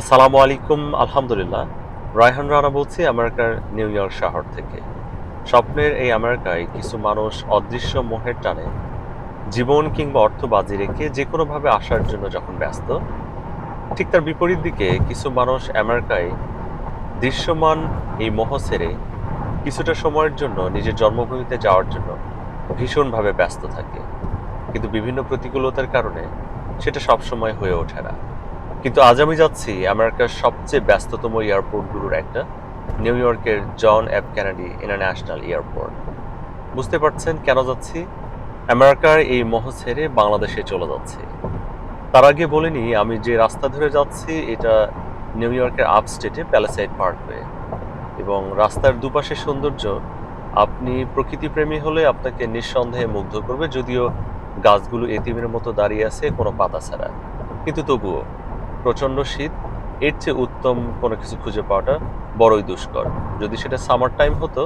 আসসালামু আলাইকুম, আলহামদুলিল্লাহ। রায়হান রানা বলছি, আমেরিকার নিউ ইয়র্ক শহর থেকে। স্বপ্নের এই আমেরিকায় কিছু মানুষ অদৃশ্য মোহের টানে। জীবন কিংবা অর্থ বাজি রেখে যে কোনোভাবে আসার জন্য যখন ব্যস্ত, ঠিক তার বিপরীত দিকে কিছু মানুষ আমেরিকায় দৃশ্যমান এই মোহ ছেড়ে কিছুটা সময়ের জন্য নিজের জন্মভূমিতে যাওয়ার জন্য ভীষণভাবে ব্যস্ত থাকে। কিন্তু বিভিন্ন প্রতিকূলতার কারণে সেটা সবসময় হয়ে ওঠে না। কিন্তু আজ আমি যাচ্ছি আমেরিকার সবচেয়ে ব্যস্ততম এয়ারপোর্টগুলোর একটা, নিউ ইয়র্কের John F Kennedy international airport. বুঝতে পারছেন কেন যাচ্ছি? আমেরিকার এই মহ ছেড়ে বাংলাদেশে চলে যাচ্ছি। তার আগে বলিনি আমি যে রাস্তা ধরে যাচ্ছি, এটা নিউ ইয়র্কের আপস্টেটে প্যালেসাইড পার্ক হয়ে। এবং রাস্তার দুপাশে সৌন্দর্য, আপনি প্রকৃতিপ্রেমী হলে আপনাকে নিঃসন্দেহে মুগ্ধ করবে, যদিও গাছগুলো এতিমের মতো দাঁড়িয়ে আছে কোনো পাতা ছাড়া। কিন্তু তবুও প্রচণ্ড শীত, এর চেয়ে উত্তম কোনো কিছু খুঁজে পাওয়াটা বড়ই দুষ্কর। যদি সেটা সামার টাইম হতো,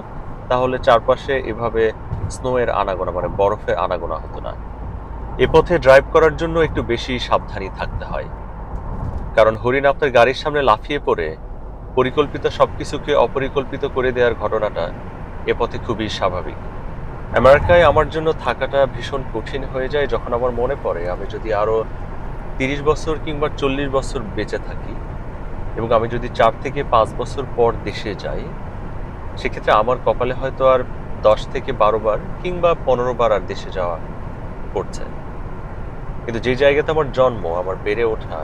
তাহলে চারপাশে এভাবে স্নোয়ের আনাগোনা মানে বরফের আনাগোনা হতো না। এ পথে ড্রাইভ করার জন্য একটু বেশি সাবধানী থাকতে হয়। কারণ হরিণ আপনার গাড়ির সামনে লাফিয়ে পড়ে, পরিকল্পিত সবকিছুকে অপরিকল্পিত করে দেওয়ার ঘটনাটা এ পথে খুবই স্বাভাবিক। আমেরিকায় আমার জন্য থাকাটা ভীষণ কঠিন হয়ে যায় যখন আমার মনে পড়ে, আমি যদি আরও তিরিশ বছর কিংবা চল্লিশ বছর বেঁচে থাকি এবং আমি যদি চার থেকে পাঁচ বছর পর দেশে যাই, সেক্ষেত্রে আমার কপালে হয়তো আর দশ থেকে বারো বার কিংবা পনেরো বার আর দেশে যাওয়া পড়ছে। কিন্তু যে জায়গাতে আমার জন্ম, আমার বেড়ে ওঠা,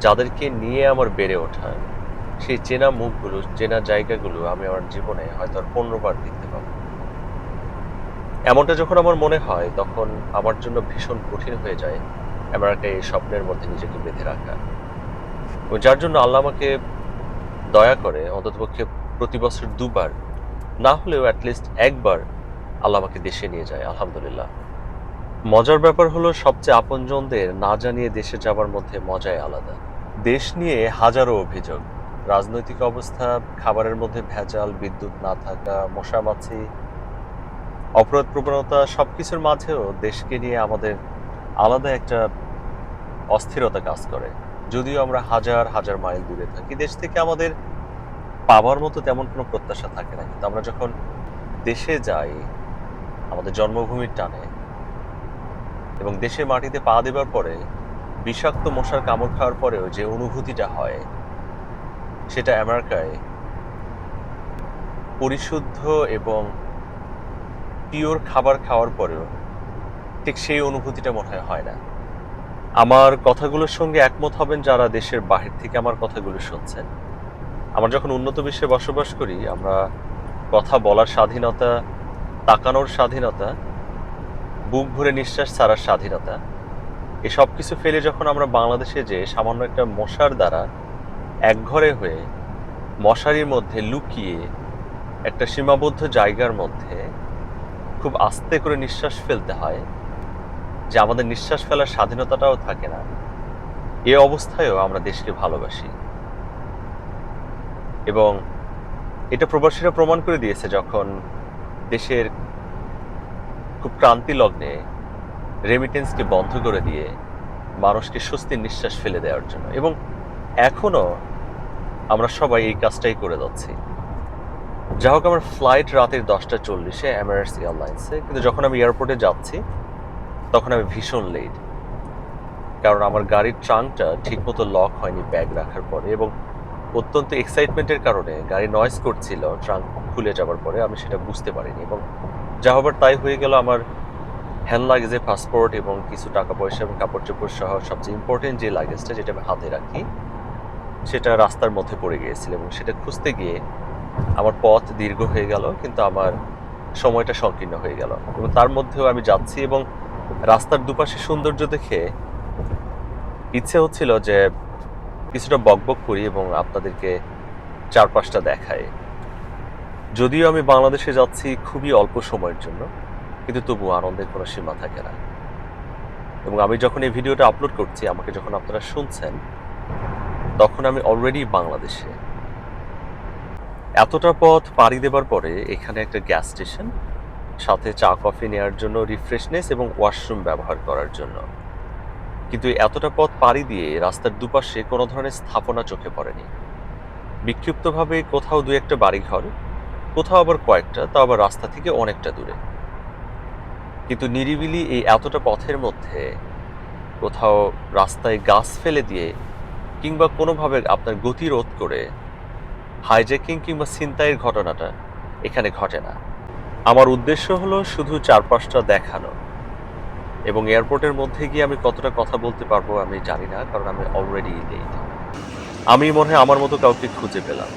যাদেরকে নিয়ে আমার বেড়ে ওঠা, সেই চেনা মুখগুলো, চেনা জায়গাগুলো আমি আমার জীবনে হয়তো আর পনেরো বার দেখতে পাবো। এমনটা যখন আমার মনে হয়, তখন আমার জন্য ভীষণ কঠিন হয়ে যায়। এমন এই স্বপ্নের মধ্যে নিজেকে বেঁধে রাখা। এবং যার জন্য আল্লাহ আমাকে দয়া করে অন্ততপক্ষে প্রতি বছর দুবার, না হলেও অ্যাটলিস্ট একবার আল্লাহ আমাকে দেশে নিয়ে যায়, আলহামদুলিল্লাহ। মজার ব্যাপার হলো সবচেয়ে আপনজনদের না জানিয়ে দেশে যাবার মধ্যে মজাই আলাদা। দেশ নিয়ে হাজারো অভিযোগ। রাজনৈতিক অবস্থা, খাবারের মধ্যে ভেজাল, বিদ্যুৎ না থাকা, মশামাছি, অপরাধ প্রবণতা সবকিছুর মাঝেও দেশকে নিয়ে আমাদের আলাদা একটা অস্থিরতা কাজ করে। যদিও আমরা হাজার হাজার মাইল দূরে থাকি, দেশ থেকে আমাদের পাওয়ার মতো তেমন কোনো প্রত্যাশা থাকে না। কিন্তু আমরা যখন দেশে যাই, আমাদের জন্মভূমির টানে এবং দেশের মাটিতে পা দেবার পরে বিষাক্ত মশার কামড় খাওয়ার পরেও যে অনুভূতিটা হয়, সেটা আমেরিকায় পরিশুদ্ধ এবং পিওর খাবার খাওয়ার পরেও ঠিক সেই অনুভূতিটা মনে হয় হয় না। আমার কথাগুলোর সঙ্গে একমত হবেন যারা দেশের বাহির থেকে আমার কথাগুলো শুনছেন। আমরা যখন উন্নত বিশ্বে বসবাস করি, আমরা কথা বলার স্বাধীনতা, তাকানোর স্বাধীনতা, বুক ভরে নিঃশ্বাস ছাড়ার স্বাধীনতা, এসব কিছু ফেলে যখন আমরা বাংলাদেশে যে সামান্য একটা মশার দ্বারা একঘরে হয়ে মশারির মধ্যে লুকিয়ে একটা সীমাবদ্ধ জায়গার মধ্যে খুব আস্তে করে নিঃশ্বাস ফেলতে হয় যে আমাদের নিঃশ্বাস ফেলার স্বাধীনতাটাও থাকে না। এ অবস্থায়ও আমরা দেশকে ভালোবাসি। এবং এটা প্রবাসীরা প্রমাণ করে দিয়েছে যখন দেশের খুব ক্রান্তি লগ্নে রেমিটেন্সকে বন্ধ করে দিয়ে মানুষকে স্বস্তির নিঃশ্বাস ফেলে দেওয়ার জন্য। এবং এখনও আমরা সবাই এই কাজটাই করে যাচ্ছি। যা হোক, আমার ফ্লাইট রাতের দশটা চল্লিশে এমারেটস এয়ারলাইন্সে কিন্তু যখন আমি এয়ারপোর্টে যাচ্ছি তখন আমি ভীষণ লেট কারণ আমার গাড়ির ট্রাঙ্কটা ঠিকমতো লক হয়নি ব্যাগ রাখার পরে এবং অত্যন্ত এক্সাইটমেন্টের কারণে গাড়ি নয়েজ করছিল ট্রাঙ্ক খুলে যাওয়ার পরে আমি সেটা বুঝতে পারিনি এবং যা হবার তাই হয়ে গেল আমার হ্যান্ড লাগেজে পাসপোর্ট এবং কিছু টাকা পয়সা এবং কাপড় চোপড় সহ সবচেয়ে ইম্পর্টেন্ট যে লাগেজটা যেটা আমি হাতে রাখি, সেটা রাস্তার মধ্যে পড়ে গিয়েছিল এবং সেটা খুঁজতে গিয়ে আমার পথ দীর্ঘ হয়ে গেল, কিন্তু আমার সময়টা সংকীর্ণ হয়ে গেল এবং তার মধ্যেও আমি যাচ্ছি এবং রাস্তার দুপাশে সৌন্দর্য দেখে ইচ্ছে হচ্ছিল যে কিছুটা বকবক করি এবং আপনাদেরকে চারপাশটা দেখায় যদিও আমি বাংলাদেশে যাচ্ছি খুবই অল্প সময়ের জন্য, কিন্তু তবু আনন্দের কোনো সীমা থাকে না। এবং আমি যখন এই ভিডিওটা আপলোড করছি, আমাকে যখন আপনারা শুনছেন, তখন আমি অলরেডি বাংলাদেশে। এতটা পথ পাড়ি দেবার পরে এখানে একটা গ্যাস স্টেশন সাথে চা, কফি নেওয়ার জন্য রিফ্রেশনেস এবং ওয়াশরুম ব্যবহার করার জন্য। কিন্তু এতটা পথ পাড়ি দিয়ে রাস্তার দুপাশে কোনো ধরনের স্থাপনা চোখে পড়েনি। বিক্ষিপ্তভাবে কোথাও দু একটা বাড়িঘর, কোথাও আবার কয়েকটা, তাও আবার রাস্তা থেকে অনেকটা দূরে। কিন্তু নিরিবিলি এই এতটা পথের মধ্যে কোথাও রাস্তায় গাছ ফেলে দিয়ে কিংবা কোনোভাবে আপনার গতি রোধ করে হাইজ্যাকিং কিংবা ছিনতাইয়ের ঘটনাটা এখানে ঘটে না। আমার উদ্দেশ্য হলো শুধু চারপাশটা দেখানো। এবং এয়ারপোর্টের মধ্যে গিয়ে আমি কতটা কথা বলতে পারব আমি জানি না, কারণ আমি অলরেডি লেট আমি মনে হয় আমার মতো কাউকে খুঁজে পেলাম।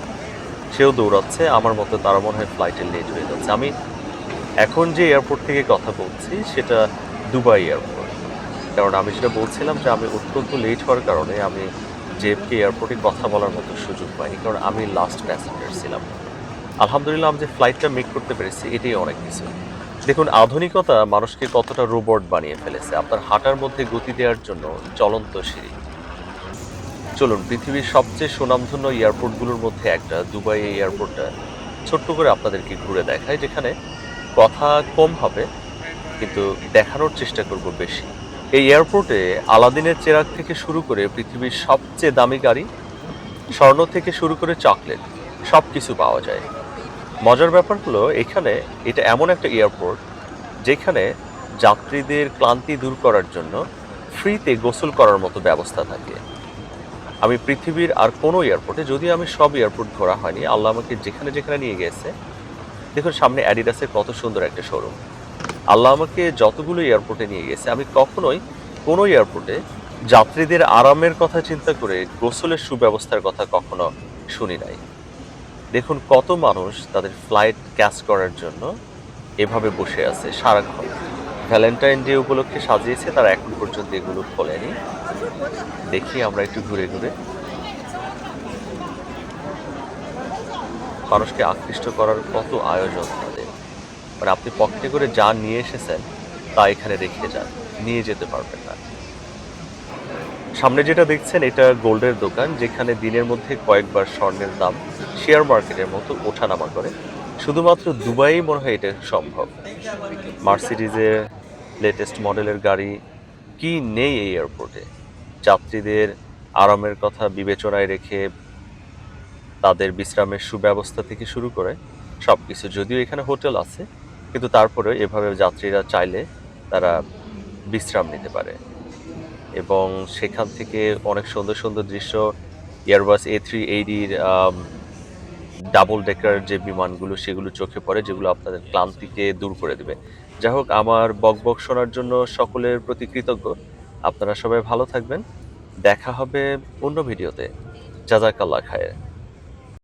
সেও দৌড়াচ্ছে, আমার মতো তারা মনে হয় ফ্লাইটে লেট হয়ে যাচ্ছে। আমি এখন যে এয়ারপোর্ট থেকে কথা বলছি, সেটা দুবাই এয়ারপোর্ট কারণ আমি যেটা বলছিলাম যে আমি অত্যন্ত লেট হওয়ার কারণে আমি জেএফকে এয়ারপোর্টে কথা বলার মতো সুযোগ পাইনি, কারণ আমি লাস্ট প্যাসেঞ্জার ছিলাম। আলহামদুলিল্লাহ আমি যে ফ্লাইটটা মেক করতে পেরেছি, এটাই অনেক কিছু। দেখুন, আধুনিকতা মানুষকে কতটা রোবট বানিয়ে ফেলেছে, আপনার হাঁটার মধ্যে গতি দেওয়ার জন্য চলন্ত সিঁড়ি। চলুন, পৃথিবীর সবচেয়ে সুনামধন্য এয়ারপোর্টগুলোর মধ্যে একটা, দুবাই এয়ারপোর্টটা ছোট্ট করে আপনাদেরকে ঘুরে দেখায়, যেখানে কথা কম হবে, কিন্তু দেখানোর চেষ্টা করব বেশি। এই এয়ারপোর্টে আলাদিনের চেরাক থেকে শুরু করে পৃথিবীর সবচেয়ে দামি গাড়ি, স্বর্ণ থেকে শুরু করে চকলেট সব কিছু পাওয়া যায়। মজার ব্যাপার হলো, এখানে এটা এমন একটা এয়ারপোর্ট যেখানে যাত্রীদের ক্লান্তি দূর করার জন্য ফ্রিতে গোসল করার মতো ব্যবস্থা থাকে। আমি পৃথিবীর আর কোনো এয়ারপোর্টে যদি আমি সব এয়ারপোর্ট ঘোরা হয়নি, আল্লাহ আমাকে যেখানে যেখানে নিয়ে গেছে। দেখুন, সামনে অ্যাডিডাসের কত সুন্দর একটা শোরুম। আল্লাহ আমাকে যতগুলো এয়ারপোর্টে নিয়ে গেছে, আমি কখনোই কোনো এয়ারপোর্টে যাত্রীদের আরামের কথা চিন্তা করে গোসলের সুব্যবস্থার কথা কখনো শুনি নাই। দেখুন কত মানুষ তাদের ফ্লাইট ক্যাচ করার জন্য এভাবে বসে আছে সারাক্ষণ। ভ্যালেন্টাইন ডে উপলক্ষে সাজিয়েছে, তারা এখন পর্যন্ত এগুলো খোলেনি। দেখি আমরা একটু ঘুরে ঘুরে। মানুষকে আকৃষ্ট করার কত আয়োজন তাদের। মানে আপনি পকেটে করে যা নিয়ে এসেছেন, তা এখানে রেখে যান, নিয়ে যেতে পারবেন না। সামনে যেটা দেখছেন, এটা গোল্ডের দোকান, যেখানে দিনের মধ্যে কয়েকবার স্বর্ণের দাম শেয়ার মার্কেটের মতো ওঠানামা করে। শুধুমাত্র দুবাই মনে হয় এটা সম্ভব। মার্সিডিজের লেটেস্ট মডেলের গাড়ি কি নেই এই এয়ারপোর্টে যাত্রীদের আরামের কথা বিবেচনায় রেখে তাদের বিশ্রামের সুব্যবস্থা থেকে শুরু করে সব কিছু যদিও এখানে হোটেল আছে, কিন্তু তারপরে এভাবে যাত্রীরা চাইলে তারা বিশ্রাম নিতে পারে। এবং সেখান থেকে অনেক সুন্দর সুন্দর দৃশ্য এয়ারবাস এ থ্রি এইডির ডাবল ডেকার যে বিমানগুলো, সেগুলো চোখে পড়ে, যেগুলো আপনাদের ক্লান্তিকে দূর করে দেবে। যাই হোক, আমার বক বক শোনার জন্য সকলের প্রতি কৃতজ্ঞ। আপনারা সবাই ভালো থাকবেন। দেখা হবে অন্য ভিডিওতে। জাজাকাল্লা খায়ের।